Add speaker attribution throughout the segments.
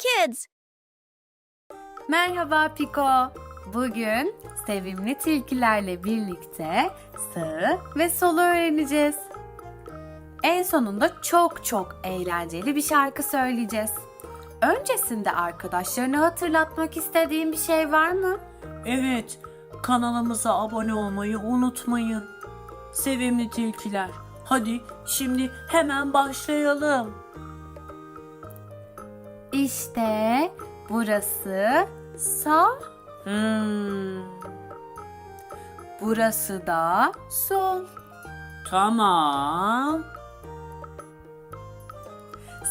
Speaker 1: kids.
Speaker 2: Merhaba Piko. Bugün sevimli tilkilerle birlikte sağı ve solu öğreneceğiz. En sonunda çok çok eğlenceli bir şarkı söyleyeceğiz. Öncesinde arkadaşlarını hatırlatmak istediğin bir şey var mı?
Speaker 3: Evet, kanalımıza abone olmayı unutmayın. Sevimli tilkiler. Hadi şimdi hemen başlayalım.
Speaker 2: İşte burası sağ,
Speaker 3: Hmm,
Speaker 2: burası da sol.
Speaker 3: tamam.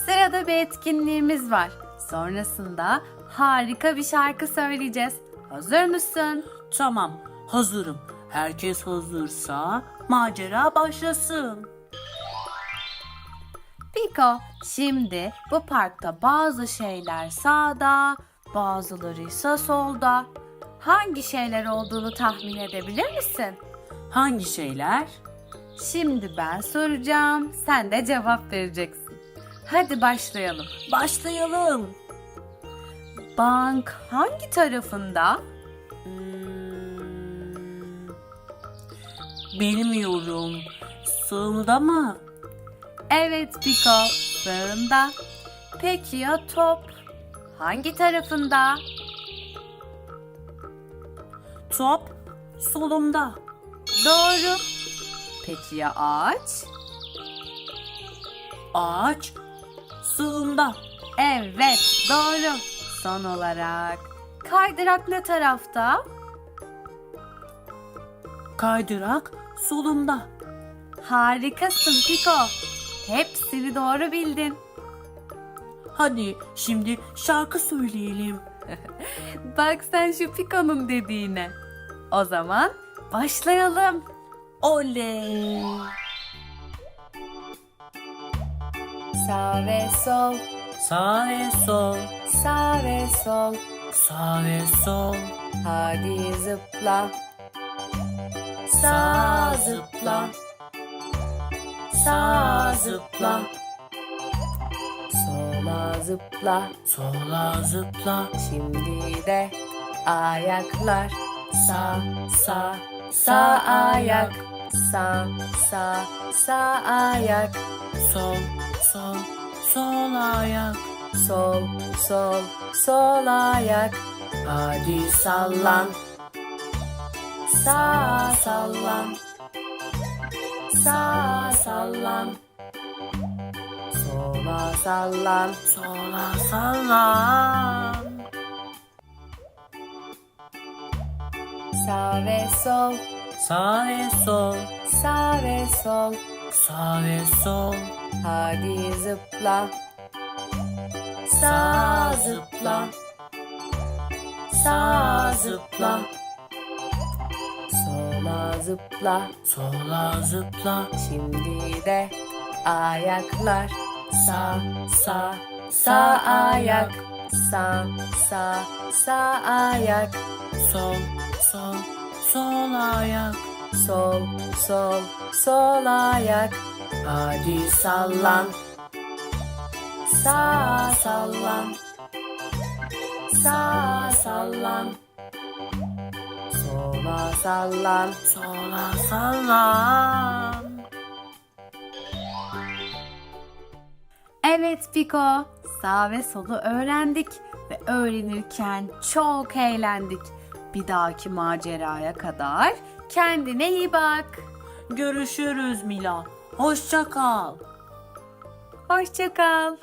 Speaker 2: Sırada bir etkinliğimiz var. Sonrasında harika bir şarkı söyleyeceğiz. Hazır mısın?
Speaker 3: Tamam, hazırım. Herkes hazırsa macera başlasın.
Speaker 2: Piko, şimdi bu parkta bazı şeyler sağda, bazıları ise solda. Hangi şeyler olduğunu tahmin edebilir misin?
Speaker 3: Hangi şeyler?
Speaker 2: Şimdi ben soracağım, sen de cevap vereceksin. Hadi başlayalım.
Speaker 3: Başlayalım.
Speaker 2: Bank hangi tarafında?
Speaker 3: Hmm, bilmiyorum. Sığımda mı?
Speaker 2: Evet Piko, sağında. Peki ya top? Hangi tarafında?
Speaker 3: Top solumda.
Speaker 2: Doğru. Peki ya ağaç?
Speaker 3: Ağaç sığımda.
Speaker 2: Evet, doğru. Son olarak kaydırak ne tarafta?
Speaker 3: Kaydırak solumda.
Speaker 2: Harikasın Piko. Hepsini doğru bildin.
Speaker 3: Hadi şimdi şarkı söyleyelim.
Speaker 2: Bak sen şu Piko'nun dediğine. O zaman başlayalım.
Speaker 3: Oley!
Speaker 2: Sağ ve sol,
Speaker 3: Sağ ve sol,
Speaker 2: sağ ve sol.
Speaker 3: sağ ve sol.
Speaker 2: Hadi zıpla.
Speaker 3: Sağ zıpla,
Speaker 2: Sağ
Speaker 3: zıpla.
Speaker 2: Sola zıpla.
Speaker 3: sola zıpla.
Speaker 2: Şimdi de ayaklar.
Speaker 3: Sağ, sağ,
Speaker 2: Sağ ayak. Sağ, sağ, sağ ayak.
Speaker 3: sol, sol, sol ayak.
Speaker 2: Sol, sol, sol ayak.
Speaker 3: Hadi sallan,
Speaker 2: Sağ sallan. Sağ sallan. Sola sallan.
Speaker 3: sola sallan.
Speaker 2: Sağ ve sol.
Speaker 3: Sağ ve sol,
Speaker 2: Sağ ve sol.
Speaker 3: sağ ve sol.
Speaker 2: Hadi zıpla.
Speaker 3: Sağ zıpla,
Speaker 2: Sağ
Speaker 3: zıpla.
Speaker 2: Zıpla.
Speaker 3: sola zıpla.
Speaker 2: Şimdi de ayaklar.
Speaker 3: Sağ,
Speaker 2: Sağ, sağ ayak. Sağ, sağ, sağ ayak.
Speaker 3: sol, sol, sol ayak.
Speaker 2: Sol, sol, sol ayak.
Speaker 3: Hadi sallan,
Speaker 2: Sağ sallan. Sağ sallan. Sola sallan.
Speaker 3: sola sallan.
Speaker 2: Evet Piko, sağ ve solu öğrendik ve öğrenirken çok eğlendik. Bir dahaki maceraya kadar kendine iyi bak.
Speaker 3: Görüşürüz Mila. Hoşça kal.
Speaker 2: Hoşça kal.